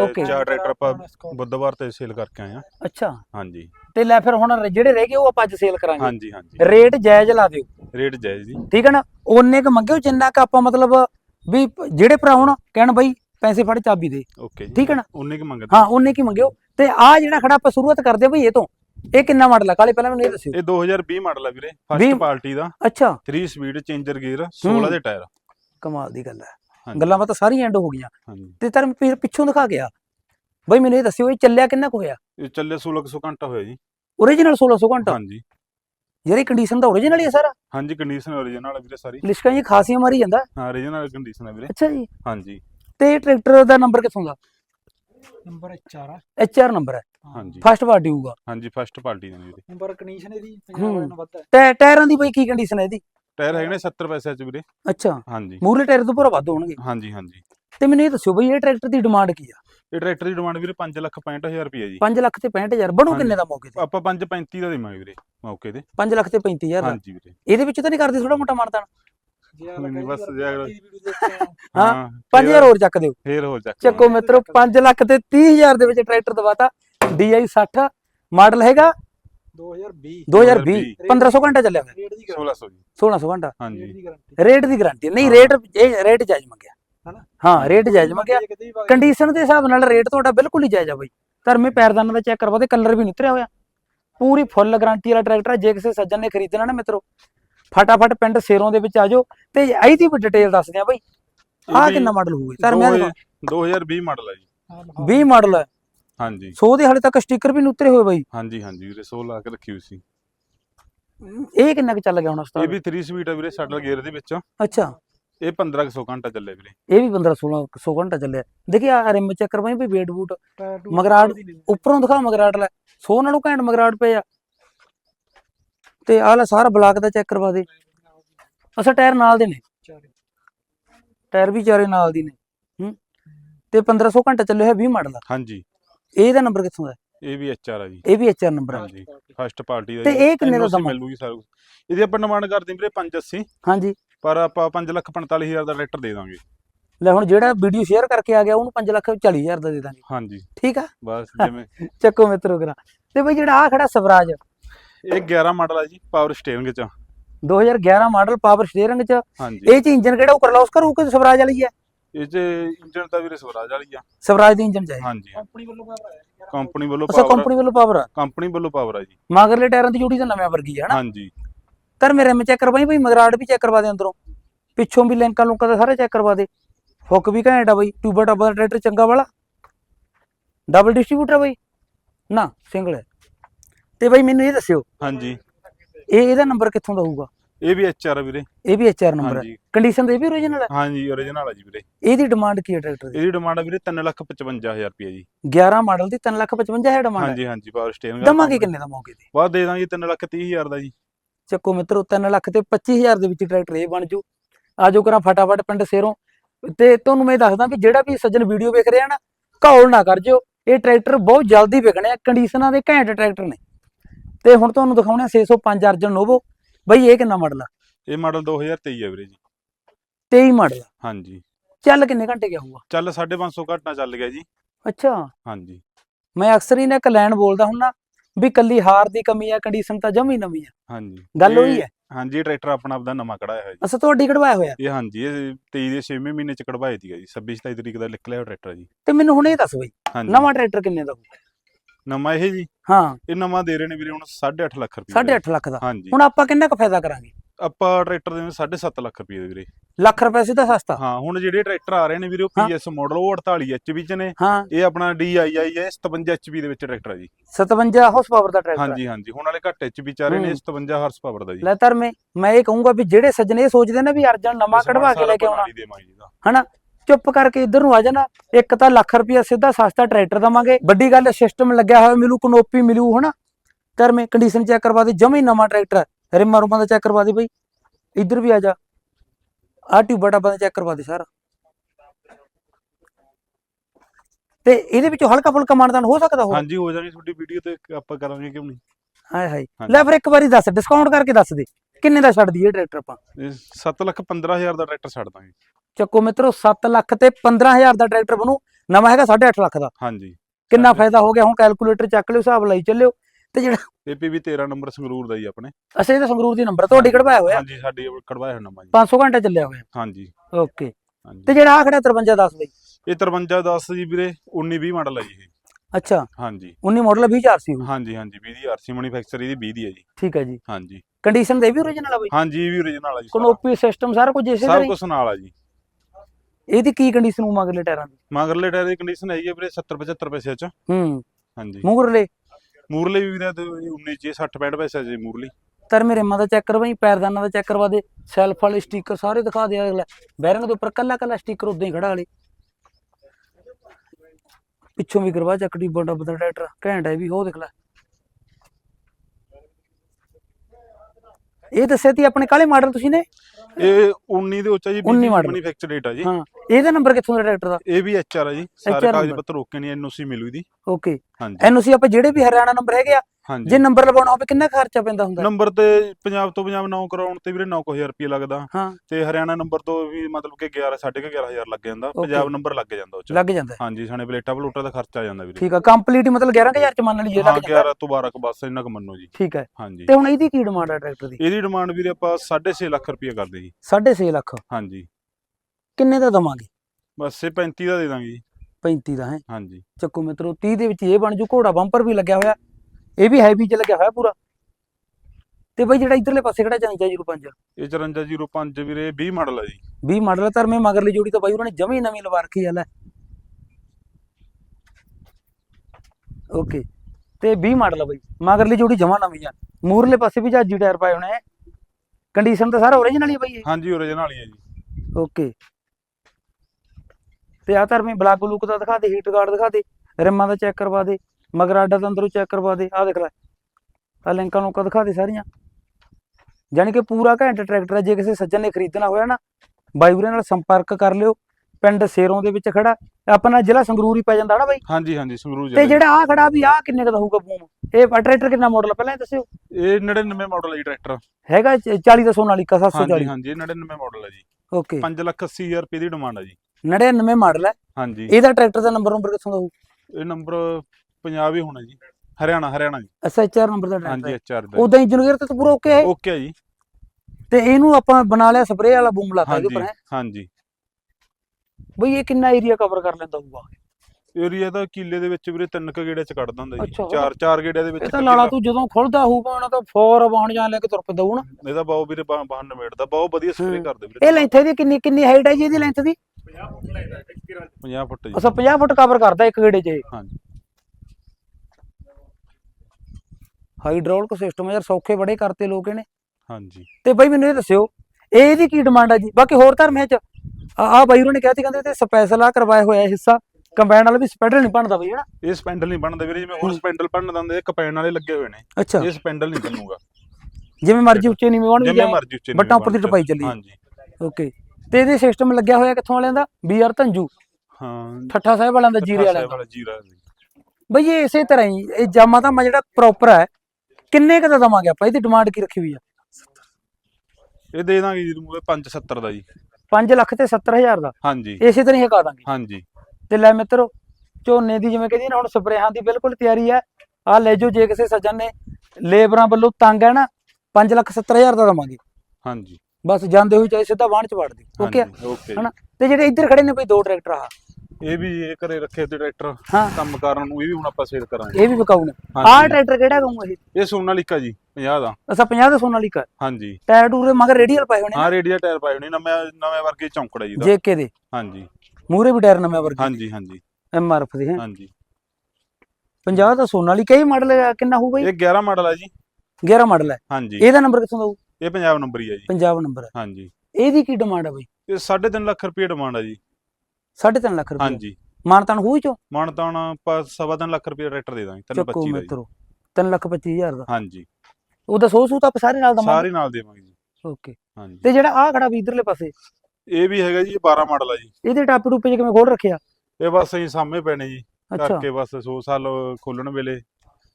B: Okay.
A: ਚਾਰ ਟਰੈਕਟਰ ਆਪਾਂ ਬੁੱਧਵਾਰ ਤੇ ਸੇਲ ਕਰਕੇ ਆਏ ਆ।
B: ਅੱਛਾ।
A: ਹਾਂਜੀ।
B: ਤੇ ਲੈ ਫਿਰ ਹੁਣ ਜਿਹੜੇ ਰਹਿ ਗਏ ਉਹ ਆਪਾਂ ਅੱਜ ਸੇਲ ਕਰਾਂਗੇ।
A: ਹਾਂਜੀ ਹਾਂਜੀ।
B: ਰੇਟ ਜਾਇਜ਼ ਲਾ ਦਿਓ।
A: ਰੇਟ ਜਾਇਜ਼ ਜੀ।
B: ਠੀਕ ਹੈ ਨਾ? ਉਹਨੇ ਕ ਮੰਗਿਓ ਜਿੰਨਾ ਕ ਆਪਾਂ ਮਤਲਬ ਵੀ ਜਿਹੜੇ ਭਰਾ ਹੁਣ ਕਹਿਣ ਬਈ ਪੈਸੇ ਫੜ ਚਾਬੀ ਦੇ।
A: ਓਕੇ
B: ਠੀਕ ਹੈ ਨਾ?
A: ਉਹਨੇ ਕੀ ਮੰਗਦੇ।
B: ਹਾਂ ਉਹਨੇ ਕੀ ਮੰਗਿਓ। ਤੇ ਆ ਜਿਹੜਾ ਖੜਾ ਆਪਾਂ ਸ਼ੁਰੂਆਤ ਕਰਦੇ ਆ ਬਈ ਇਹ ਤੋਂ। ਇਹ ਕਿੰਨਾ ਮਾਡਲ ਆ? ਕਾਲੇ ਪਹਿਲਾਂ ਮੈਨੂੰ ਇਹ ਦੱਸਿਓ।
A: ਇਹ 2020 ਮਾਡਲ ਆ ਵੀਰੇ ਫਸਟ ਪਾਰਟੀ ਦਾ।
B: ਅੱਛਾ।
A: 3 ਸਪੀਡ ਚੇਂਜਰ ਗੇਅਰ 16 ਦੇ ਟਾਇਰ।
B: ਕਮਾਲ ਦੀ ਗੱਲ ਹੈ ਗੱਲਾਂ ਬਾਤਾਂ ਸਾਰੀਆਂ ਐਂਡ ਹੋ ਗਈਆਂ। ਤੇ ਤਰ ਫਿਰ ਪਿੱਛੋਂ ਦਿਖਾ ਗਿਆ ਬਈ ਮੈਨੂੰ ਇਹ ਦੱਸਿਓ ਇਹ ਚੱਲਿਆ ਕਿੰਨਾ ਕੁ ਹੋਇਆ?
A: ਇਹ ਚੱਲੇ 1600 ਘੰਟਾ ਹੋਇਆ ਜੀ।
B: ਓਰੀਜਨਲ 1600 ਘੰਟਾ?
A: ਹਾਂਜੀ।
B: ਜਿਹੜੀ ਕੰਡੀਸ਼ਨ ਤਾਂ ਓਰੀਜਨਲ ਹੀ ਹੈ ਸਾਰਾ।
A: ਹਾਂਜੀ ਕੰਡੀਸ਼ਨ ਓਰੀਜਨਲ ਆ ਵੀਰੇ ਸਾਰੀ।
B: ਲਿਸ਼ਕਾਂ ਜੀ ਖਾਸੀਆਂ ਮਾਰੀ ਜਾਂਦਾ।
A: ਹਾਂ ਓਰੀਜਨਲ ਕੰਡੀਸ਼ਨ ਆ ਵੀਰੇ।
B: ਅੱਛਾ ਜੀ।
A: ਹਾਂਜੀ।
B: ਤੇ ਟਰੈਕਟਰ ਦਾ ਨੰਬਰ ਕਿੱਥੋਂ ਦਾ?
C: ਨੰਬਰ 4 ਆ।
B: ਐਚ ਆਰ ਨੰਬਰ ਹੈ।
A: ਹਾਂਜੀ।
B: ਫਸਟ ਪਾਰਟੀ ਹੋਊਗਾ।
A: ਹਾਂਜੀ ਫਸਟ ਪਾਰਟੀ ਨੇ ਵੀਰੇ
C: ਪਰ ਕੰਡੀਸ਼ਨ ਇਹਦੀ 50
B: ਹੂੰ।
C: ਵਾਲੇ ਨਾਲ ਵੱਧ ਹੈ।
B: ਟੈ- ਟਾਇਰਾਂ ਦੀ ਬਈ ਕੀ ਕੰਡੀਸ਼ਨ ਹੈ ਇਹਦੀ?
A: ਟਾਇਰ ਹੈਗੇ ਨੇ 70 ਪੈਸੇ ਚ ਵੀਰੇ।
B: ਅੱਛਾ।
A: ਹਾਂਜੀ।
B: ਮੂਰਲੇ ਟਾਇਰ ਤੋਂ ਪੂਰਾ ਵੱਧ ਹੋਣਗੇ।
A: ਹਾਂਜੀ ਹਾਂਜੀ।
B: ਤੇ ਮੈਨੂੰ ਇਹ ਦੱਸਿਓ ਬਈ ਇਹ ਟਰੈਕਟਰ ਦੀ ਡਿਮਾਂਡ ਕੀ ਆ?
A: ਇਹ ਟਰੈਕਟਰ ਦੀ ਡਿਮਾਂਡ ਵੀਰੇ 5 ਲੱਖ 65000 ਰੁਪਏ ਜੀ।
B: 5 ਲੱਖ ਤੇ 65000 ਬਣੂ। ਕਿੰਨੇ ਦਾ ਮੌਕੇ ਤੇ?
A: ਆਪਾਂ 535 ਦਾ ਦੇਵਾਂਗੇ ਵੀਰੇ ਮੌਕੇ ਤੇ।
B: 5 ਲੱਖ ਤੇ 35000 ਦਾ।
A: ਹਾਂਜੀ ਵੀਰੇ।
B: ਇਹਦੇ ਵਿੱਚ ਤਾਂ ਨਹੀਂ ਕਰਦੇ ਥੋੜਾ ਮੋਟਾ ਮਾਨਤਾਨ
A: ਨਹੀਂ, ਬਸ ਜੇ
B: ਹਾਂ,
A: ਫੇਰ-
B: 5000 ਹੋਰ ਚੱਕ ਦਿਓ।
A: ਫੇਰ ਹੋ ਚੱਕ
B: ਚੱਕੋ ਮਿੱਤਰੋ 5 ਲੱਖ ਤੇ 30000 ਦੇ ਵਿੱਚ ਟਰੈਕਟਰ ਦਵਾਤਾ। DI 60 ਮਾਡਲ ਹੈਗਾ
C: 2020
B: 2020 1500 ਘੰਟਾ ਚੱਲਿਆ ਹੋਇਆ
C: ਰੇਟ ਦੀ
A: 1600 ਜੀ।
B: 1600 ਘੰਟਾ।
A: ਹਾਂਜੀ।
B: ਰੇਟ ਦੀ ਗਾਰੰਟੀ ਨਹੀਂ। ਰੇਟ ਇਹ ਰੇਟ ਜਾਇਜ਼ ਮੰਗਿਆ।
C: ਹਨਾ?
B: ਹਾਂ ਰੇਟ ਜਾਇਜ਼ ਮੰਗਿਆ ਕੰਡੀਸ਼ਨ ਦੇ ਹਿਸਾਬ ਨਾਲ ਰੇਟ ਤੁਹਾਡਾ ਬਿਲਕੁਲ ਹੀ ਜਾਇਜ਼ ਆ ਬਈ। ਧਰਮੇ ਪੈਰਦਾਨਾਂ ਦਾ ਚੈੱਕ ਕਰਵਾ ਦੇ ਕਲਰ ਵੀ ਨਹੀਂ ਉਤਰਿਆ ਹੋਇਆ। ਪੂਰੀ ਫੁੱਲ ਗਾਰੰਟੀ ਵਾਲਾ ਟਰੈਕਟਰ ਹੈ ਜੇ ਕਿਸੇ ਸੱਜਣ ਨੇ ਖਰੀਦਣਾ ਨਾ ਮਿੱਤਰੋ ਫਟਾਫਟ ਪਿੰਡ ਸੇਰੋਂ ਦੇ ਵਿੱਚ ਆ ਜਾਓ ਤੇ ਇਹਦੀ ਵੀ ਡਿਟੇਲ ਦੱਸਦੇ ਆ ਬਈ। ਆਹ ਕਿੰਨਾ ਮਾਡਲ ਹੋਊਗਾ ਧਰਮਿਆਂ ਦੇ
A: 2020 ਮਾਡਲ ਹੈ ਜੀ।
B: 20 ਮਾਡਲ ਹੈ
A: ਹਾਂਜੀ।
B: 100 ਦੇ ਹਾਲੇ ਤੱਕ ਸਟicker ਵੀ ਨਹੀਂ ਉਤਰੇ ਹੋਏ ਬਈ।
A: ਹਾਂਜੀ ਹਾਂਜੀ ਵੀਰੇ 100 ਲਾ ਕੇ ਰੱਖੀ ਹੋਈ ਸੀ।
B: ਇਹ ਕਿੰਨਾ ਕੁ ਚੱਲ ਗਿਆ ਹੁਣ
A: ਇਹ
B: ਉਸਤਾਦ
A: ਵੀ 3 ਸਪੀਡ ਆ ਵੀਰੇ ਸੈਡਲ ਗੇਅਰ ਦੇ ਵਿੱਚ।
B: ਅੱਛਾ।
A: ਇਹ 1500 ਘੰਟਾ ਚੱਲਿਆ ਵੀਰੇ।
B: ਇਹ ਵੀ 15 16 100 ਘੰਟਾ ਚੱਲਿਆ। ਦੇਖਿਆ ਰਿਮ ਚੈੱਕ ਕਰਵਾਈ ਵੀ ਵੇਟ ਬੂਟ। ਮਗਰਾੜ
C: ਦੀ।
B: ਉੱਪਰੋਂ ਦਿਖਾ ਮਗਰਾਟ ਲੈ। 100 ਨਾਲੋਂ ਘੈਂਟ ਮਗਰਾਟ ਪਏ ਆ। ਤੇ ਆਹ ਲੈ ਸਾਰਾ ਬਲਾਕ ਦਾ ਚੈੱਕ ਕਰਵਾ ਦੇ। ਅਸਾ ਟਾਇਰ ਨਾਲ ਦੇ ਨੇ। ਟਾਇਰ ਵੀ ਚਾਰੇ ਨਾਲ ਦੀ ਨੇ। ਹੂੰ। ਤੇ 1500 ਘੰਟਾ ਚੱਲਿਆ ਹੋਇਆ 20 ਮਾਡਲ ਦਾ।
A: ਹਾਂਜੀ।
B: ਇਹਦਾ ਨੰਬਰ ਕਿੱਥੋਂ ਦਾ?
A: ਇਹ ਵੀ ਐਚਆਰ ਆ ਜੀ।
B: ਇਹ ਵੀ ਐਚਆਰ ਨੰਬਰ ਹੈ
A: ਹਾਂਜੀ। ਫਸਟ ਪਾਰਟੀ ਦਾ
B: ਤੇ
A: ਜੀ।
B: ਇਹ ਕਿੰਨੇ ਦਾ ਦਮਾ?
A: ਮਿਲੂਗੀ ਸਾਰਾ। ਇਹਦੀ ਆਪਾਂ ਡਿਮਾਂਡ ਕਰਦੇ ਵੀਰੇ 580
B: ਹਾਂਜੀ।
A: ਪਰ ਆਪਾਂ 5 ਲੱਖ 45000 ਦਾ ਟਰੈਕਟਰ ਦੇ ਦਾਂਗੇ।
B: ਲੈ ਹੁਣ ਜਿਹੜਾ ਵੀਡੀਓ ਸ਼ੇਅਰ ਕਰਕੇ ਆ ਗਿਆ ਉਹਨੂੰ 5 ਲੱਖ 40000 ਦਾ ਦੇ ਦਾਂਗੇ।
A: ਹਾਂਜੀ।
B: ਠੀਕ ਆ?
A: ਬਸ ਜਿਵੇਂ
B: ਚੱਕੋ ਮਿੱਤਰੋ ਕਰਾ। ਤੇ ਬਈ ਜਿਹੜਾ ਆ ਖੜਾ ਸਵਰਾਜ
A: ਇਹ 11 ਮਾਡਲ ਆ ਜੀ ਪਾਵਰ ਸਟੀਅਰਿੰਗ ਚ।
B: 2011 ਮਾਡਲ ਪਾਵਰ ਸਟੀਅਰਿੰਗ ਚ।
A: ਹਾਂਜੀ।
B: ਇਹ ਚ ਇੰਜਨ ਕਿਹੜਾ ਉਹ ਕਰਲੋਸ ਕਰੂ ਕਿ ਸਵਰਾਜ ਵਾਲੀ ਹੈ?
A: ਇਹ ਚ ਇੰਜਨ ਤਾਂ ਵੀਰੇ ਸਵਰਾਜ ਵਾਲੀ ਆ।
B: ਸਵਰਾਜ ਦੀ ਇੰਜਨ ਚਾਹੀਦਾ
A: ਹਾਂਜੀ।
C: ਕੰਪਨੀ ਵੱਲੋਂ ਪਾਵਰ ਆਇਆ ਸੀ
A: ਕੰਪਨੀ ਵੱਲੋਂ
B: ਅੱਛਾ
A: ਪਾਵਰ
B: ਕੰਪਨੀ ਵੱਲੋਂ ਪਾਵਰ ਆ।
A: ਕੰਪਨੀ ਵੱਲੋਂ ਪਾਵਰ ਆ ਜੀ।
B: ਮਗਰਲੇ ਟਾਇਰਾਂ ਦੀ ਜੋੜੀ ਤਾਂ ਨਵੇਂ ਵਰਗੀ ਹੈ ਹਨਾ?
A: ਹਾਂਜੀ।
B: ਤਰ ਮੇਰੇ ਮੈਂ ਚੈੱਕ ਕਰਵਾਈ ਬਈ ਮਗਰਾਟ ਵੀ ਚੈੱਕ ਕਰਵਾ ਦੇ ਅੰਦਰੋਂ। ਪਿੱਛੋਂ ਵੀ ਲਿੰਕਾਂ ਲੁੰਕਾਂ ਦਾ ਸਾਰੇ ਚੈੱਕ ਕਰਵਾ ਦੇ। ਹੁੱਕ ਵੀ ਘੈਂਟ ਆ ਬਈ ਟਿਊਬਰ ਟੱਬਰ ਦਾ ਟਰੈਕਟਰ ਚੰਗਾ ਵਾਲਾ। ਡਬਲ ਡਿਸਟ੍ਰੀਬਿਊਟਰ ਬਈ। ਨਾ ਸਿੰਗਲ ਹੈ। ਤੇ ਬਈ ਮੈਨੂੰ ਇਹ ਦੱਸਿਓ
A: ਹਾਂਜੀ।
B: ਇਹ ਇਹਦਾ ਨੰਬਰ ਕਿੱਥੋਂ ਦਾ ਹੋਊਗਾ
A: ਇਹ ਵੀ ਐਚਆਰ ਆ ਵੀਰੇ।
B: ਇਹ ਵੀ ਐਚਆਰ ਨੰਬਰ ਹੈ
A: ਹਾਂਜੀ।
B: ਕੰਡੀਸ਼ਨ ਇਹ ਵੀ ਓਰੀਜਨਲ ਹੈ
A: ਹਾਂਜੀ origignal ਆ ਜੀ ਵੀਰੇ।
B: ਇਹਦੀ ਡਿਮਾਂਡ ਕੀ ਹੈ ਟਰੈਕਟਰ ਦੀ?
A: ਇਹਦੀ ਡਿਮਾਂਡ ਆ ਵੀਰੇ 355000 ਰੁਪਏ ਜੀ।
B: 11 ਮਾਡਲ ਦੀ 355000 ਹੈ ਡਿਮਾਂਡ
A: ਹਾਂਜੀ ਹਾਂਜੀ ਪਾਵਰ ਸਟੇਰਿੰਗ
B: ਦਵਾਂਗੇ ਕਿੰਨੇ ਦਾ ਮੌਕੇ ਤੇ?
A: ਬਾਅਦ ਦੇ ਦਾਂਗੇ 330000 ਦਾ ਜੀ।
B: ਚੱਕੋ ਮਿੱਤਰੋ 3 ਲੱਖ ਤੇ 25000 ਦੇ ਵਿੱਚ ਟਰੈਕਟਰ ਇਹ ਬਣ ਜੂ। ਆਜੋ ਕਰਾਂ ਫਟਾਫਟ ਪਿੰਡ ਸੇਰੋਂ। ਤੇ ਤੁਹਾਨੂੰ ਮੈਂ ਦੱਸਦਾ ਵੀ ਜਿਹੜਾ ਵੀ ਸੱਜਣ ਵੀਡੀਓ ਵੇਖ ਰਿਹਾ ਨਾ ਘੌਲ ਨਾ ਕਰ ਜਿਓ। ਇਹ ਟਰੈਕਟਰ ਬਹੁਤ ਜਲਦੀ ਵਿਕਣੇ ਆ ਕੰਡੀਸ਼ਨਾਂ ਦੇ ਘੈਂਟ ਟਰੈਕਟਰ ਨੇ। ਤੇ ਹੁਣ ਤੁਹਾਨੂੰ ਦਿਖਾਉਣੇ ਆ 605 ਅਰਜਨ ਨੋਵੋ। ਬਈ ਇਹ ਕਿੰਨਾ ਮਾਡਲ ਆ?
A: ਇਹ ਮਾਡਲ 2023 ਆ ਵੀਰੇ ਜੀ।
B: 23 ਮਾਡਲ
A: ਹਾਂਜੀ।
B: ਚੱਲ ਕਿੰਨੇ ਘੰਟੇ ਗਿਆ ਹੋਊਗਾ?
A: ਚੱਲ 550 ਘੰਟਾ ਚੱਲ ਗਿਆ ਜੀ।
B: ਅੱਛਾ।
A: ਹਾਂਜੀ।
B: ਮੈਂ ਅਕਸਰ ਹੀ ਨਾ ਲਾਈਨ ਬੋਲਦਾ ਹੁੰਨਾ ਵੀ ਕੱਲੀ ਹਾਰ ਦੀ ਕਮੀ ਆ ਕੰਡੀਸ਼ਨ ਤਾਂ ਜਮੀ ਨਵੀਂ ਆ।
A: ਹਾਂਜੀ।
B: ਗੱਲ ਉਹੀ ਹੈ।
A: ਹਾਂਜੀ ਟਰੈਕਟਰ ਆਪਣਾ ਆਪਦਾ ਨਵਾਂ ਕਢਾਇਆ ਹੋਇਆ ਜੀ।
B: ਅਸਾਂ ਤੁਹਾਡੀ ਕਢਵਾਇਆ ਹੋਇਆ?
A: ਇਹ ਹਾਂਜੀ ਇਹ 23 ਦੇ 6ਵੇਂ ਮਹੀਨੇ ਚ ਕਢਵਾਇਆ ਸੀਗਾ ਜੀ। 26 27 ਤਰੀਕ ਦਾ ਨਿਕਲਿਆ ਹੋਇਆ ਟਰੈਕਟਰ ਜੀ।
B: ਤੇ ਮੈਨੂੰ ਹੁਣ ਇਹ ਦੱਸ ਬਈ ਨਵਾਂ ਟਰੈਕਟਰ ਕਿੰਨੇ ਦਾ ਹੋਊਗਾ?
A: ਨਵਾਂ ਇਹ ਜੀ?
B: ਹਾਂ।
A: ਇਹ ਨਵਾਂ ਦੇ ਰਹੇ ਨੇ ਵੀਰੇ ਹੁਣ 8.5 ਲੱਖ ਰੁਪਏ
B: 8.5 ਲੱਖ ਦਾ।
A: ਹਾਂਜੀ।
B: ਹੁਣ ਆਪਾਂ ਕਿੰਨਾ ਕੁ ਫਾਇਦਾ ਕਰਾਂਗੇ?
A: ਆਪਾਂ ਟਰੈਕਟਰ ਦੇ 7.5 ਲੱਖ ਰੁਪਏ ਦੇ ਵੀਰੇ।
B: ਲੱਖ ਰੁਪਏ ਸਿੱਧਾ ਸਸਤਾ?
A: ਹਾਂ ਹੁਣ ਜਿਹੜੇ ਟਰੈਕਟਰ ਆ ਰਹੇ ਨੇ ਵੀਰੇ ਉਹ। ਪੀਐਸ ਮਾਡਲ ਉਹ 48 ਐਚਪੀ ਚ ਨੇ। ਇਹ ਆਪਣਾ DII ਹੈ 57 ਐਚਪੀ ਦੇ ਵਿੱਚ ਟਰੈਕਟਰ ਆ ਜੀ।
B: 57 ਹਾਰਸ ਪਾਵਰ ਦਾ ਟਰੈਕਟਰ
A: ਹਾਂਜੀ ਹਾਂਜੀ। ਹੁਣ ਵਾਲੇ ਘੱਟ ਐਚਪੀ ਚ ਆ ਰਹੇ ਨੇ
B: ਹੂੰ।
A: 57 ਹਾਰਸ ਪਾਵਰ ਦਾ ਜੀ।
B: ਲੈ ਧਰ ਮੈਂ ਮੈਂ ਇਹ ਕਹੂੰਗਾ ਵੀ ਜਿਹੜੇ ਸੱਜਣੇ ਇਹ ਸੋਚਦੇ ਨੇ ਵੀ ਅਰਜਨ ਨਵਾਂ ਕਢਵਾ ਕੇ ਲੈ ਕੇ ਆਉਣਾ।
A: ਦਾ
B: ਚੁੱਪ ਕਰਕੇ ਇੱਧਰ ਨੂੰ ਆ ਜਾਣਾ। ਇੱਕ ਤਾਂ ਲੱਖ ਰੁਪਇਆ ਸਿੱਧਾ ਸਸਤਾ ਟਰੈਕਟਰ ਦਵਾਂਗੇ। ਵੱਡੀ ਗੱਲ ਸਿਸਟਮ ਲੱਗਿਆ ਹੋਇਆ ਮਿਲੂ ਕਨੋਪੀ ਮਿਲੂ ਹਨਾ? ਧਰ ਮੈਂ ਕੰਡੀਸ਼ਨ ਚੈੱਕ ਕਰਵਾ ਦੇ ਜਮੀ ਨਵਾਂ ਟਰੈਕਟਰ ਰਿਮਾ ਰੁਮਾ ਦਾ ਚੈੱਕ ਕਰਵਾ ਦੇ ਬਈ। ਇੱਧਰ ਵੀ ਆ ਜਾ। ਆ ਟਿਊਬਾ ਟਾਬਾ ਦਾ ਚੈੱਕ ਕਰਵਾ ਦੇ ਸਾਰਾ। ਤੇ ਇਹਦੇ ਵਿੱਚੋਂ ਹਲਕਾ ਫੁਲਕਾ ਮਾਨਦਾਨ ਹੋ ਸਕਦਾ ਹੋ
A: ਹਾਂਜੀ ਹੋ ਜਾਣੀ ਤੁਹਾਡੀ ਵੀਡੀਓ ਤੇ ਆਪਾਂ ਕਰਾਂਗੇ ਕਿਉਂ ਨਹੀਂ?
B: ਹਾਏ ਹਾਏ। ਲੈ ਫਿਰ ਇੱਕ ਵਾਰੀ ਦੱਸ ਡਿਸਕਾਊਂਟ ਕਰਕੇ ਦੱਸ ਦੇ। ਕਿੰਨੇ ਦਾ ਛੱਡ ਦਈਏ ਟਰੈਕਟਰ ਆਪਾਂ?
A: ਇਹ 7 ਲੱਖ 15000 ਦਾ ਟਰੈਕਟਰ ਛੱਡ ਦਾਂਗੇ।
B: ਚੱਕੋ ਮਿੱਤਰੋ 7 ਲੱਖ ਤੇ 15000 ਦਾ ਟਰੈਕਟਰ ਬਣੂ। ਨਵਾਂ ਹੈਗਾ 8.5 ਲੱਖ ਦਾ।
A: ਹਾਂਜੀ।
B: ਕਿੰਨਾ। ਫਾਇਦਾ ਹੋ ਗਿਆ? ਹੁਣ ਕੈਲਕੂਲੇਟਰ ਚੱਕ ਲਿਓ ਹਿਸਾਬ ਲਾਈ ਚੱਲਿਓ ਤੇ ਜਿਹੜਾ
A: ਇਹ ਪੀਵੀ 13 ਨੰਬਰ ਸੰਗਰੂਰ ਦਾ ਜੀ ਆਪਣੇ।
B: ਅਸੀਂ ਇਹਦਾ ਸੰਗਰੂਰ ਦੀ ਨੰਬਰ ਤੁਹਾਡੀ ਕਢਵਾਇਆ ਹੋਇਆ?
A: ਹਾਂਜੀ ਸਾਡੀ ਕਢਵਾਇਆ ਹੋਇਆ ਨਵਾਂ ਜੀ।
B: 500 ਘੰਟੇ ਚੱਲਿਆ ਹੋਇਆ।
A: ਹਾਂਜੀ।
B: ਓਕੇ। ਤੇ ਜਿਹੜਾ ਆ ਖੜਾ 53 10 ਬਈ।
A: ਇਹ 53 10 ਜੀ ਵੀਰੇ 19 20 ਮਾਡਲ ਹੈ ਜੀ ਇਹ।
B: ਅੱਛਾ।
A: ਹਾਂਜੀ।
B: 19 ਮਾਡਲ 20000 ਸੀ ਉਹ।
A: ਹਾਂਜੀ ਹਾਂਜੀ 20 ਦੀ ਆਰਸੀ ਮੈਨੂਫੈਕਚਰ ਇਹਦੀ 20 ਦੀ ਹੈ ਜੀ।
B: ਠੀਕ ਹੈ ਜੀ।
A: ਹਾਂਜੀ।
B: ਕੰਡੀਸ਼ਨ ਦੇ ਵੀ ਓਰੀਜਨਲ ਆ ਬਈ?
A: ਹਾਂਜੀ ਇਹ ਵੀ origignal ਆ ਜੀ ਸਾਰਾ।
B: ਕਨੋਪੀ ਸਿਸਟਮ ਸਾਰਾ ਕੁਝ ਇਸੇ
A: ਸਭ
B: ਤਰ੍ਹਾਂ ਹੀ?
A: ਕੁਝ ਨਾਲ ਆ ਜੀ।
B: ਇਹਦੀ ਕੀ ਕੰਡੀਸ਼ਨ ਹੋਊ ਮਗਰਲੇ ਟਾਇਰਾਂ ਦੀ?
A: ਮਗਰਲੇ ਟਾਇਰ ਦੀ ਕੰਡੀਸ਼ਨ ਹੈਗੀ ਹੈ ਵੀਰੇ 70 75 ਪੈਸੇ ਚ।
B: ਹੂੰ।
A: ਹਾਂਜੀ।
B: ਮੂਹਰਲੇ
A: ਮੂਰਲੇ ਵੀ ਵੀਰੇ ਤੇ 19 ਚ 60 65 ਪੈਸੇ ਜੀ ਮੂਰਲੀ।
B: ਤਰ ਮੇਰੇ ਮਾਂ ਦਾ ਚੈੱਕ ਕਰਵਾਈ ਪੈਰਦਾਨਾਂ ਦਾ ਚੈੱਕ ਕਰਵਾ ਦੇ ਸੈਲਫ ਵਾਲੇ ਸਟicker ਸਾਰੇ ਦਿਖਾ ਦੇ ਅਗਲਾ। ਬੈਰਿੰਗ ਦੇ ਉੱਪਰ ਕੱਲਾ ਕੱਲਾ ਸਟicker ਉਦਾਂ ਹੀ ਖੜਾ ਵਾਲੇ ਪਿੱਛੋਂ ਵੀ ਕਰਵਾ ਚੱਕੜੀ ਬੰਡਾ ਬਦਾ ਟਰੈਕਟਰ ਘੈਂਟ ਹੈ ਵੀ ਉਹ ਦੇਖ ਲੈ। ਇਹ ਦੱਸਿਆ ਤੀ ਆਪਣੇ ਕਾਲੇ ਮਾਡਲ ਤੁਸੀਂ ਨੇ?
A: ਇਹ 19 ਦੇ ਉੱਚਾ ਜੀ
B: 19 model।
A: ਮੈਨੂਫੈਕਚਰ ਡੇਟ ਆ ਜੀ।
B: ਹਾਂ। ਇਹਦਾ ਨੰਬਰ ਕਿੱਥੋਂ ਦਾ ਟਰੈਕਟਰ ਦਾ?
A: ਇਹ ਵੀ ਐਚਆਰ ਆ ਜੀ ਸਾਰੇ
B: HR
A: ਕਾਗਜ਼
B: number।
A: ਪੱਤਰ ਓਕੇ ਨਹੀਂ ਐਨਓਸੀ ਮਿਲੂ ਇਹਦੀ
B: ਓਕੇ।
A: ਹਾਂਜੀ।
B: ਐਨਓਸੀ ਆਪਾਂ ਜਿਹੜੇ ਵੀ ਹਰਿਆਣਾ ਨੰਬਰ ਹੈਗੇ ਆ ਜੇ
A: ਹਾਂਜੀ
B: ਨੰਬਰ ਲਵਾਉਣਾ ਹੋਵੇ ਕਿੰਨਾ ਖਰਚਾ ਪੈਂਦਾ ਹੁੰਦਾ?
A: ਨੰਬਰ ਤੇ ਪੰਜਾਬ ਤੋਂ ਪੰਜਾਬ ਨਾਮ ਕਰਾਉਣ ਤੇ ਵੀਰੇ 9000 ਰੁਪਏ ਲੱਗਦਾ।
B: ਹਾਂ।
A: ਤੇ ਹਰਿਆਣਾ ਨੰਬਰ ਤੋਂ ਵੀ ਮਤਲਬ ਕਿ 11 11500 ਲੱਗ ਜਾਂਦਾ। ਪੰਜਾਬ ਨੰਬਰ ਲੱਗ ਜਾਂਦਾ ਉਹ ਚ।
B: ਲੱਗ ਜਾਂਦਾ। ਹੈ।
A: ਹਾਂਜੀ ਸਾਨੇ ਪਲੇਟਾ ਪਲੂਟਾ ਦਾ ਖਰਚਾ ਆ ਜਾਂਦਾ ਵੀਰੇ।
B: ਠੀਕ ਆ ਕੰਪਲੀਟ ਮਤਲਬ 11000 ਚ ਮੰਨ ਲਈਏ
A: ਹਾਂ
B: ਲੱਗ ਜਾਂਦਾ।
A: 11 ਤੋਂ 12 ਕ ਬਸ ਇੰਨਾ ਕ ਮੰਨੋ ਜੀ।
B: ਠੀਕ ਹੈ
A: ਹਾਂਜੀ।
B: ਤੇ ਹੁਣ ਇਹਦੀ ਕੀ ਡਿਮਾਂਡ ਆ ਟਰੈਕਟਰ ਦੀ?
A: ਇਹਦੀ ਡਿਮਾਂਡ ਵੀਰੇ ਆਪਾਂ 6.5 ਲੱਖ ਰੁਪਏ ਕਰਦੇ ਜੀ।
B: 6.5 ਲੱਖ।
A: ਹਾਂਜੀ।
B: ਕਿੰਨੇ ਦਾ ਦਵਾਂਗੇ?
A: ਬਸ ਇਹ 35 ਦਾ ਦੇ ਦਾਂਗੇ ਜੀ।
B: 35 ਦਾ ਹੈ?
A: ਹਾਂਜੀ।
B: ਚੱਕੋ ਮਿੱਤਰੋ 30 ਦੇ ਵਿੱਚ ਇਹ ਬਣ ਜੂ ਘੋੜਾ ਬੰਪਰ ਵੀ ਲੱਗਿਆ ਹੋਇਆ। ਇਹ ਵੀ ਹੈਵੀ ਚ ਲੱਗਿਆ ਹੋਇਆ ਪੂਰਾ। ਤੇ ਬਈ ਜਿਹੜਾ ਇਧਰਲੇ ਪਾਸੇ ਖੜਾ ਚਾਹੀਦਾ 05
A: ਇਹ 5405 ਵੀਰੇ 20 ਮਾਡਲ ਆ ਜੀ।
B: 20 ਮਾਡਲ ਧਰਮੇ ਮਗਰਲੀ ਜੋੜੀ ਤਾਂ ਬਾਈ ਉਹਨਾਂ ਨੇ ਜਮੀ ਨਵੀਂ ਲਵਾ ਰੱਖੀ ਆ ਲੈ। ਓਕੇ। ਤੇ 20 ਮਾਡਲ ਆ ਬਾਈ। ਮਗਰਲੀ ਜੋੜੀ ਜਮਾ ਨਵੀਂ ਆ। ਮੂਰਲੇ ਪਾਸੇ ਵੀ ਜਾਜੀ ਟਾਇਰ ਪਾਏ ਹੋਣੇ ਆ। ਕੰਡੀਸ਼ਨ ਤਾਂ ਸਾਰਾ ਓਰੀਜਨਲ ਹੀ ਆ ਬਾਈ ਇਹ।
A: ਹਾਂਜੀ origignal ਹੀ ਆ ਜੀ।
B: ਓਕੇ। ਤੇ ਆ ਧਰਮੇ ਬਲਾਕ ਲੂਕ ਦਾ ਦਿਖਾ ਦੇ ਹੀਟ ਗਾਰਡ ਦਿਖਾ ਦੇ ਰਿਮਾਂ ਦਾ ਚੈੱਕ ਕਰਵਾ ਦੇ ਮਗਰ ਅੱਡਾ ਦਾ ਅੰਦਰੋਂ ਚੈੱਕ ਕਰਵਾ ਦੇ ਆ ਦੇਖ ਲੈ। ਆ ਲਿੰਕਾਂ ਲੁੰਕਾਂ ਦਿਖਾ ਦੇ ਸਾਰੀਆਂ। ਜਾਣੀ ਕਿ ਪੂਰਾ ਘੈਂਟ ਟਰੈਕਟਰ ਹੈ ਜੇ ਕਿਸੇ ਸੱਜਣ ਨੇ ਖਰੀਦਣਾ ਹੋਇਆ ਨਾ ਬਾਈ ਵੀਰੇ ਨਾਲ ਸੰਪਰਕ ਕਰ ਲਿਓ ਪਿੰਡ ਸੇਰੋਂ ਦੇ ਵਿੱਚ ਖੜਾ ਆਪਣਾ ਜ਼ਿਲ੍ਹਾ ਸੰਗਰੂਰ ਹੀ ਪੈ ਜਾਂਦਾ ਨਾ ਬਾਈ।
A: ਹਾਂਜੀ ਹਾਂਜੀ ਸੰਗਰੂਰ
B: ਤੇ ਜਿਹੜਾ ਆ ਖੜਾ ਵੀ ਆ ਕਿੰਨੇ ਦਾ ਹੋਊਗਾ ਬੂਮ ਇਹ ਟਰੈਕਟਰ ਕਿੰਨਾ ਮਾਡਲ ਪਹਿਲਾਂ ਦੱਸਿਓ।
A: ਇਹ 99 ਮਾਡਲ ਹੈ ਜੀ ਟਰੈਕਟਰ
B: ਹੈਗਾ 40 ਦਾ ਸੋਨਾਲੀਕਾ
A: ਹਾਂਜੀ
B: 740
A: ਹਾਂਜੀ ਇਹ 99 ਮਾਡਲ ਹੈ ਜੀ।
B: ਓਕੇ।
A: 5 ਲੱਖ 80 ਹਜ਼ਾਰ ਰੁਪਏ ਦੀ ਡਿਮਾਂਡ ਹੈ ਜੀ।
B: 99 ਮਾਡਲ ਹੈ।
A: ਹਾਂਜੀ।
B: ਇਹਦਾ ਟਰੈਕਟਰ ਦਾ ਨੰਬਰ ਨੰਬਰ ਕਿੱਥੋਂ ਦਾ ਹੋਊ?
A: ਇਹ ਨੰਬਰ ਪੰਜਾਬ ਹੀ ਹੋਣਾ ਜੀ। ਹਰਿਆਣਾ ਹਰਿਆਣਾ ਜੀ।
B: ਐਸਐਚਆਰ ਨੰਬਰ ਦਾ ਟਰੈਕਟਰ
A: ਹਾਂਜੀ ਐਚਆਰ ਦਾ
B: ਉਦਾਂ ਇੰਜਨ ਗੇਅਰ ਤੇ ਪੂਰਾ ਓਕੇ ਹੈ
A: ਓਕੇ ਜੀ।
B: ਤੇ ਇਹਨੂੰ ਆਪਾਂ ਬਣਾ ਲਿਆ ਸਪਰੇਅ ਵਾਲਾ ਬੂਮ ਲਾਤਾ ਇਹਦੇ ਉੱਪਰ ਹੈ?
A: ਹਾਂਜੀ।
B: ਬਈ ਇਹ ਕਿੰਨਾ ਏਰੀਆ ਕਵਰ ਕਰ ਲੈਂਦਾ ਹੋਊਗਾ?
A: ਏਰੀਆ ਤਾਂ ਕਿੱਲੇ ਦੇ ਵਿੱਚ ਵੀਰੇ ਤਿੰਨ ਕ ਗੇੜੇ ਚ ਕੱਢ ਦਿੰਦਾ ਜੀ।
B: ਅੱਛਾ।
A: ਚਾਰ ਚਾਰ ਗੇੜਿਆਂ ਦੇ ਵਿੱਚ
B: ਇਹ ਤਾਂ ਲਾਲਾ। ਤੂੰ ਜਦੋਂ ਖੁੱਲਦਾ ਹੋਊਗਾ ਉਹਨਾਂ ਤਾਂ ਫੌਰ ਬਾਹਣ ਜਾਣ ਲੈ ਕੇ ਤੁਰ ਪੈਂਦਾ ਨਾ।
A: ਇਹਦਾ ਬਾਉ ਵੀਰੇ ਬਾਹ ਬਾਹਨ ਨਵੇੜਦਾ ਬਹੁਤ ਵਧੀਆ ਸਪਰੇ
B: ਹੂੰ।
A: ਕਰਦੇ ਵੀਰੇ।
B: ਇਹ ਲੈਂਥ ਇਹਦੀ ਕਿੰਨੀ ਕਿੰਨੀ ਹਾਈਟ ਹੈ ਜੀ ਇਹਦੀ ਲੈਂਥ ਦੀ?
A: 50 ਫੁੱਟ ਜੀ
B: ਅਸਾਂ 50 ਫੁੱਟ ਕਵਰ ਕਰਦਾ ਇੱਕ ਗੇੜੇ 'ਚ ਇਹ?
A: ਹਾਂਜੀ।
B: ਹਾਈਡ੍ਰੋਲਿਕ ਸਿਸਟਮ ਯਾਰ ਸੌਖੇ ਬੜੇ ਕਰਤੇ ਲੋਕ ਇਹਨੇ।
A: ਹਾਂਜੀ।
B: ਤੇ ਬਈ ਮੈਨੂੰ ਇਹ ਦੱਸਿਓ ਇਹ ਇਹਦੀ ਕੀ ਡਿਮਾਂਡ ਆ ਜੀ? ਬਾਕੀ ਹੋਰ ਧਰਮਿਆਂ 'ਚ। ਆ ਆ ਬਾਈ ਹੋਰਾਂ ਨੇ ਕਿਹਾ ਸੀ ਕਹਿੰਦੇ ਤੇ ਸਪੈਸ਼ਲ ਆ ਕਰਵਾਇਆ ਹੋਇਆ ਇਹ ਹਿੱਸਾ। ਕੰਬਾਈਨ ਵਾਲਾ ਵੀ ਸਪੈਡਲ ਨਹੀਂ ਬਣਦਾ ਬਈ ਹਨਾ
A: ਇਹ ਸਪੈਂਡਲ ਨਹੀਂ ਬਣਦਾ ਵੀਰੇ ਜਿਵੇਂ ਹੁਣ। ਸਪੈਂਡਲ ਬਣਨ ਦਿੰਦੇ ਇਹ ਕਪੈਨ ਵਾਲੇ ਲੱਗੇ ਹੋਏ ਨੇ।
B: ਅੱਛਾ।
A: ਇਹ ਸਪੈਂਡਲ ਨਹੀਂ ਬਣੂਗਾ
B: ਜਿਵੇਂ ਮਰਜ਼ੀ ਉੱਚੇ ਨੀਵੇਂ ਬਣ
A: ਜਿਵੇਂ ਮਰਜ਼ੀ ਉੱਚੇ
B: ਬੱਟਾਂ
A: ਨੀਵੇਂ
B: ਉੱਪਰ ਦੀ
A: ਬਣ
B: ਟਪਾਈ ਚੱਲੀ।
A: ਹਾਂਜੀ।
B: ਓਕੇ ਤੇ ਇਹਦੇ ਸਿਸਟਮ ਲੱਗਿਆ ਹੋਇਆ ਕਿੱਥੋਂ ਵਾਲਿਆਂ ਦਾ? ਬੀਆਰ ਧੰਜੂ।
A: ਹਾਂ।
B: ਠੱਠਾ ਸਾਹਿਬ ਵਾਲਿਆਂ ਦਾ ਜੀਰੇ ਵਾਲਿਆਂ ਦਾ।
A: ਜੀਰਾ ਜੀ।
B: ਬਈ ਇਹ ਇਸੇ ਤਰ੍ਹਾਂ ਹੀ ਇਹ ਜਾਮਾ ਧਾਮਾ ਜਿਹੜਾ ਪ੍ਰੋਪਰ ਹੈ ਕਿੰਨੇ ਕੁ ਦਾ ਦਵਾਂਗੇ ਆਪਾਂ? ਇਹਦੀ ਡਿਮਾਂਡ ਕੀ ਰੱਖੀ ਹੋਈ ਆ?
A: ਇਹ ਦੇ ਦਾਂਗੇ ਜੀ ਮੂਰੇ 570 ਦਾ ਜੀ।
B: 5 ਲੱਖ ਤੇ 70000 ਦਾ?
A: ਹਾਂਜੀ।
B: ਇਸੇ ਤਰ੍ਹਾਂ ਹੀ ਹਕਾ ਦਾਂਗੇ।
A: ਹਾਂਜੀ।
B: ਤੇ ਲੈ ਮਿੱਤਰੋ ਝੋਨੇ ਦੀ ਜਿਵੇਂ ਕਹਿੰਦੀ ਨਾ ਹੁਣ ਸਪਰੇਹਾਂ ਦੀ ਬਿਲਕੁਲ ਤਿਆਰੀ ਹੈ। ਆ ਲੈ ਜਾਓ ਜੇ ਕਿਸੇ ਸੱਜਣ ਨੇ ਲੇਬਰਾਂ ਵੱਲੋਂ ਤੰਗ ਹੈ ਨਾ 5 ਲੱਖ 70000 ਦਾ ਦਵਾਂਗੇ।
A: ਹਾਂਜੀ।
B: ਬਸ ਜਾਂਦੇ ਹੋਏ ਚਾਹੇ ਸਿੱਧਾ ਵਾਹਣ ਚ ਵੜ ਦੇ ਓਕੇ
A: ਹਾਂਜੀ,
B: ਹਨਾ? ਤੇ ਜਿਹੜੇ ਇੱਧਰ ਖੜੇ ਨੇ ਬਈ ਦੋ ਟਰੈਕਟਰ ਆ?
A: ਇਹ ਵੀ ਇਹ ਘਰੇ ਰੱਖੇ ਤੇ ਟਰੈਕਟਰ
B: ਹਾਂ।
A: ਕੰਮ ਕਰਨ ਨੂੰ ਇਹ ਵੀ ਹੁਣ ਆਪਾਂ ਸੇਲ ਕਰਾਂਗੇ।
B: ਇਹ ਵੀ ਵਿਕਾਊ ਨੇ। ਆਹ ਟਰੈਕਟਰ ਕਿਹੜਾ ਕਹੂੰ ਇਹ?
A: ਇਹ ਸੋਨਾਲੀਕਾ ਜੀ 50 ਦਾ।
B: ਅਸਾਂ 50 ਦਾ ਸੋਨਾਲੀਕਾ
A: ਹਾਂਜੀ।
B: ਟਾਇਰ ਟੂਰੇ ਮਗਰ ਰੇਡੀਅਲ ਪਾਏ ਹੋਣੇ
A: ਹਾਂ ਰੇਡੀਆ ਟਾਇਰ ਪਾਏ ਹੋਣੇ ਨਵੇਂ ਨਵੇਂ ਵਰਗੇ ਚੌਂਕੜਾ ਜੀ ਦਾ।
B: ਜੇਕੇ ਦੇ?
A: ਹਾਂਜੀ।
B: ਮੂਰੇ ਵੀ ਟਾਇਰ ਨਵੇਂ ਵਰਗੇ
A: ਹਾਂਜੀ ਹਾਂਜੀ।
B: ਐਮ ਆਰ ਐਫ ਦੇ ਹੈ?
A: ਹਾਂਜੀ।
B: 50 ਦਾ ਸੋਨਾਲੀਕਾ ਹੀ ਮਾਡਲ ਕਿੰਨਾ ਹੋਊਗਾ
A: ਇਹ 11 ਮਾਡਲ ਆ ਜੀ।
B: ਜੀ 11 ਮਾਡਲ ਹੈ
A: ਹਾਂਜੀ।
B: ਇਹਦਾ ਨੰਬਰ ਕਿੱਥੋਂ ਦਊ?
A: ਇਹ ਪੰਜਾਬ ਨੰਬਰ ਹੀ ਆ ਜੀ।
B: ਪੰਜਾਬ ਨੰਬਰ ਹੈ
A: ਹਾਂਜੀ।
B: ਇਹਦੀ ਕੀ ਡਿਮਾਂਡ ਹੈ ਬਈ?
A: ਇਹ 3.5 ਲੱਖ ਰੁਪਏ ਡਿਮਾਂਡ ਆ ਜੀ।
B: 3.5 ਲੱਖ ਰੁਪਏ?
A: ਹਾਂਜੀ।
B: ਮਾਨਤਾਨ ਹੋਈ ਚੋ?
A: ਮਾਨਤਾਨ ਆਪਾਂ ਸਵਾ ਤਿੰਨ ਲੱਖ ਰੁਪਏ ਟਰੈਕਟਰ ਦੇ ਦਾਂਗੇ ਤਿੰਨ
B: ਚੱਕੋ
A: 25 ਦਾ ਜੀ।
B: ਮਿੱਤਰੋ 3 ਲੱਖ 25000 ਦਾ।
A: ਹਾਂਜੀ।
B: ਉਹਦਾ ਸੌ ਸੂ ਤਾਂ ਆਪਾਂ ਸਾਰੇ ਨਾਲ ਦਵਾਂਗੇ
A: ਸਾਰੇ ਨਾਲ ਦੇਵਾਂਗੇ ਜੀ।
B: ਓਕੇ।
A: ਹਾਂਜੀ।
B: ਤੇ ਜਿਹੜਾ ਆ ਖੜਾ ਵੀ ਇਧਰਲੇ ਪਾਸੇ?
A: ਇਹ ਵੀ ਹੈਗਾ ਜੀ ਇਹ 12 ਮਾਡਲ ਆ ਜੀ।
B: ਇਹਦੇ ਟਾਪੇ ਟੂਪੇ ਕਿਵੇਂ ਖੋਲ ਰੱਖਿਆ?
A: ਇਹ ਬਸ ਅਸੀਂ ਸਾਹਮਣੇ ਪੈਣੇ ਜੀ। ਕਰਕੇ ਬਸ 100 ਸਾਲ ਖੋਲਣ ਵੇਲੇ।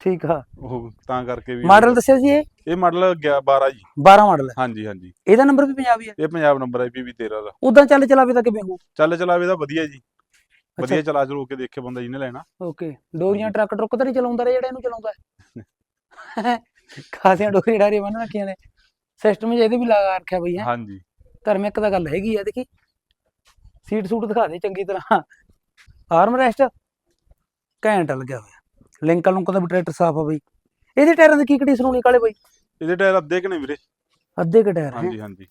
B: ਠੀਕ ਆ।
A: ਉਹ ਤਾਂ ਕਰਕੇ ਵੀ
B: ਮਾਡਲ ਦੱਸਿਆ ਸੀ ਇਹ?
A: ਇਹ ਮਾਡਲ 12 ਜੀ।
B: 12 ਮਾਡਲ। ਹੈ
A: ਹਾਂਜੀ ਹਾਂਜੀ।
B: ਇਹਦਾ ਨੰਬਰ ਵੀ ਪੰਜਾਬੀ ਹੈ
A: ਇਹ ਪੰਜਾਬ ਨੰਬਰ ਹੈ ਵੀ 13 ਦਾ।
B: ਉਦਾਂ ਚੱਲ ਚਲਾਵੇ ਤਾਂ ਕਿਵੇਂ ਹੋਊ?
A: ਚੱਲ ਚਲਾਵੇ ਦਾ ਵਧੀਆ ਜੀ। ਵਧੀਆ ਚਲਾ ਚਲੂ ਕੇ ਦੇਖੇ ਬੰਦਾ ਜਿਹਨੇ ਲੈਣਾ।
B: ਓਕੇ। ਡੋਰੀਆਂ ਟਰੱਕ ਟਰੁੱਕ ਤਾਂ ਨਹੀਂ ਚਲਾਉਂਦਾ ਰਿਹਾ ਜਿਹੜਾ ਇਹਨੂੰ ਚਲਾਉਂਦਾ ਹੈ? ਖਾਸੀਆਂ ਡੋਰੀ ਡਾਰੀ ਬੰਨ ਰੱਖੀਆਂ ਨੇ। ਸਿਸਟਮ ਇਹਦੇ ਵੀ ਲਗਾ ਰੱਖਿਆ ਬਈ ਹੈ?
A: ਹਾਂਜੀ।
B: ਧਰਮਿਕ ਤਾਂ ਗੱਲ ਹੈਗੀ ਆ ਦੇਖੀ? ਸੀਟ ਸੂਟ ਦਿਖਾ ਦੇ ਚੰਗੀ ਤਰ੍ਹਾਂ। ਆਰਮ ਰੈਸਟ ਘੈਂਟ ਲੱਗਿਆ ਹੋਇਆ। ਲਿੰਕ ਲੁੰਕ ਦਾ ਵੀ ਟਰੈਕਟਰ ਸਾਫ਼ ਆ ਬਈ। ਇਹਦੇ ਟਾਇਰਾਂ ਦੀ ਕੀ ਕੰਡੀਸ਼ਨ ਹੋਣੀ ਕਾਲੇ ਬਈ?
A: ਇਹਦੇ ਟਾਇਰ ਅੱਧੇ ਕਿ ਨੇ ਵੀਰੇ?
B: ਅੱਧੇ ਕ ਟਾਇਰ
A: ਹਾਂਜੀ ਹਾਂਜੀ।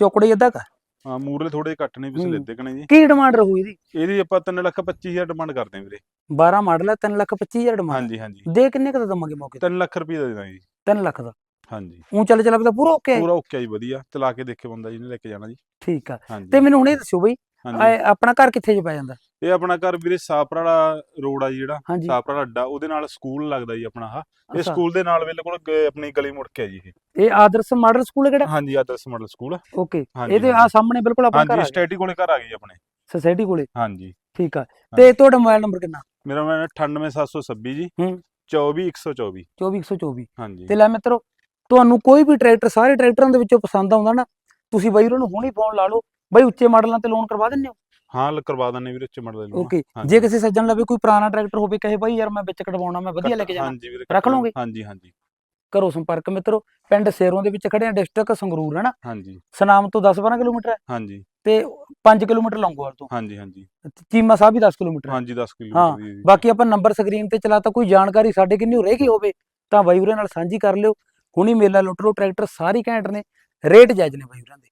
B: ਚੌਕੜੀ ਅੱਧਾ ਕਾ?
A: ਹਾਂ ਮੂਰਲੇ ਥੋੜੇ ਘੱਟ ਨੇ ਪਿਛਲੇ
B: ਹੂੰ।
A: ਅੱਧੇ ਕਿ ਨੇ ਜੀ।
B: ਕੀ ਡਿਮਾਂਡ ਰਹੂ ਇਹਦੀ?
A: ਇਹਦੀ ਆਪਾਂ 3 ਲੱਖ 25000 ਡਿਮਾਂਡ ਕਰਦੇ ਹਾਂ ਵੀਰੇ।
B: 12 ਮਾਡਲ ਹੈ 3 ਲੱਖ 25000 ਡਿਮਾਂਡ
A: ਹਾਂਜੀ ਹਾਂਜੀ।
B: ਦੇ ਕਿੰਨੇ ਕ ਦਾ ਦਵਾਂਗੇ ਮੌਕੇ ਤੇ?
A: 3 ਲੱਖ ਰੁਪਏ ਦਾ ਦੇ ਦਾਂਗੇ ਜੀ।
B: 3 ਲੱਖ ਦਾ।
A: ਹਾਂਜੀ।
B: ਉਂ ਚੱਲ ਚਲਾ ਤਾਂ ਪੂਰਾ ਓਕੇ
A: ਪੂਰਾ ਓਕੇ ਜੀ ਵਧੀਆ। ਚਲਾ ਕੇ ਦੇਖੇ ਬੰਦਾ ਜਿਹਨੇ ਲੈ ਕੇ ਜਾਣਾ ਜੀ।
B: ਠੀਕ ਆ। ਤੇ ਮੈਨੂੰ ਹੁਣ ਇਹ ਦੱਸਿਓ ਬਈ
A: ਹਾਂਜੀ।
B: ਇਹ ਆਪਣਾ ਘਰ ਕਿੱਥੇ ਜੇ ਪੈ ਜਾਂਦਾ?
A: ਇਹ ਆਪਣਾ ਘਰ ਵੀਰੇ ਸਾਪਰਾ ਵਾਲਾ ਰੋਡ ਆ ਜੀ ਜਿਹੜਾ
B: ਹਾਂਜੀ।
A: ਸਾਪਰਾ ਵਾਲਾ ਅੱਡਾ ਉਹਦੇ ਨਾਲ ਸਕੂਲ ਲੱਗਦਾ ਜੀ ਆਪਣਾ ਆਹ। ਇਹ
B: ਅੱਛਾ।
A: ਸਕੂਲ ਦੇ ਨਾਲ ਬਿਲਕੁਲ ਗ- ਆਪਣੀ ਗਲੀ ਮੁੜ ਕੇ ਆ ਜੀ ਇਹ।
B: ਇਹ ਆਦਰਸ਼ ਮਾਡਲ ਸਕੂਲ ਹੈ ਕਿਹੜਾ?
A: ਹਾਂਜੀ ਆਦਰਸ਼ ਮਾਡਲ ਸਕੂਲ।
B: ਓਕੇ।
A: ਹਾਂਜੀ,
B: ਇਹਦੇ ਆ
A: ਹਾਂਜੀ।
B: ਸਾਹਮਣੇ ਬਿਲਕੁਲ ਆਪਣਾ ਘਰ
A: ਹਾਂਜੀ
B: ਆ
A: ਕੋਲੇ ਘਰ ਆ ਗਈ ਆਪਣੇ।
B: ਸੋਸਾਇਟੀ ਕੋਲੇ?
A: ਹਾਂਜੀ।
B: ਠੀਕ ਆ। ਤੇ ਤੁਹਾਡਾ ਮੋਬਾਈਲ ਨੰਬਰ ਕਿੰਨਾ?
A: ਮੇਰਾ ਮੈਂ 98726 ਜੀ।
B: ਹੂੰ।
A: 24124
B: 24124
A: ਹਾਂਜੀ।
B: ਤੇ ਲੈ ਮਿੱਤਰੋ ਤੁਹਾਨੂੰ ਕੋਈ ਵੀ ਟਰੈਕਟਰ ਸਾਰੇ ਟਰੈਕਟਰਾਂ ਦੇ ਵਿੱਚੋਂ ਪਸੰਦ ਆਉਂਦਾ ਨਾ ਤੁਸੀਂ ਬਾਈ ਉਹਨਾਂ ਨੂੰ ਹੁਣੀ ਫੋਨ ਲਾ ਲਓ ਬਾਈ ਉੱਚੇ ਮਾਡਲਾਂ ਤੇ ਲੋਨ ਕਰਵਾ ਦਿੰਦੇ ਹੋ?
A: ਹਾਂ ਲ- ਕਰਵਾ ਦਿੰਨੇ ਵੀਰੇ ਉੱਚੇ ਮਾਡਲ
B: ਓਕੇ
A: ਹਾਂਜੀ।
B: ਜੇ ਕਿਸੇ ਸੱਜਣ ਲਵੇ ਕੋਈ ਪੁਰਾਣਾ ਟਰੈਕਟਰ ਹੋਵੇ ਕਹੇ ਬਾਈ ਯਾਰ ਮੈਂ ਵਿੱਚ ਕਢਵਾਉਣਾ ਮੈਂ ਵਧੀਆ ਲੈ ਕੇ ਜਾਣਾ
A: ਹਾਂਜੀ ਵੀਰੇ
B: ਰੱਖ ਲਓਗੇ?
A: ਹਾਂਜੀ ਹਾਂਜੀ।
B: ਕਰੋ ਸੰਪਰਕ ਮਿੱਤਰੋ ਪਿੰਡ ਸੇਰੋਂ ਦੇ ਵਿੱਚ ਖੜੇ ਆ ਡਿਸਟ੍ਰਿਕਟ ਸੰਗਰੂਰ ਹੈ ਨਾ?
A: ਹਾਂਜੀ।
B: ਸਨਾਮ ਤੋਂ 10-12 ਕਿਲੋਮੀਟਰ ਹੈ?
A: ਹਾਂਜੀ।
B: ਤੇ 5 ਕਿਲੋਮੀਟਰ ਲੌਂਗੋਵਾਲ ਤੋਂ।
A: ਹਾਂਜੀ ਹਾਂਜੀ।
B: ਤੇ ਚੀਮਾ ਸਾਹਿਬ ਵੀ 10 ਕਿਲੋਮੀਟਰ ਹੈ।
A: ਹਾਂਜੀ 10
B: ਹਾਂ,
A: ਕਿਲੋਮੀਟਰ ਦੀ
B: ਬਾਕੀ ਆਪਾਂ ਨੰਬਰ ਸਕਰੀਨ ਤੇ ਚਲਾਤਾ ਕੋਈ ਜਾਣਕਾਰੀ ਸਾਡੇ ਕਿੰਨੀ ਰਹਿ ਗਈ ਹੋਵੇ ਤਾਂ ਬਾਈ ਉਰੇ ਨਾਲ ਸਾਂਝੀ ਕਰ ਲਿਓ। ਹੁਣੀ ਮੇਲਾ ਲੁੱਟ ਲਓ ਟਰੈਕਟਰ ਸਾਰੀ ਘੈਂਟ ਨੇ ਰੇਟ ਜਾਇਜ਼ ਨੇ ਬਾਈ ਉਰਾਂ ਦੇ।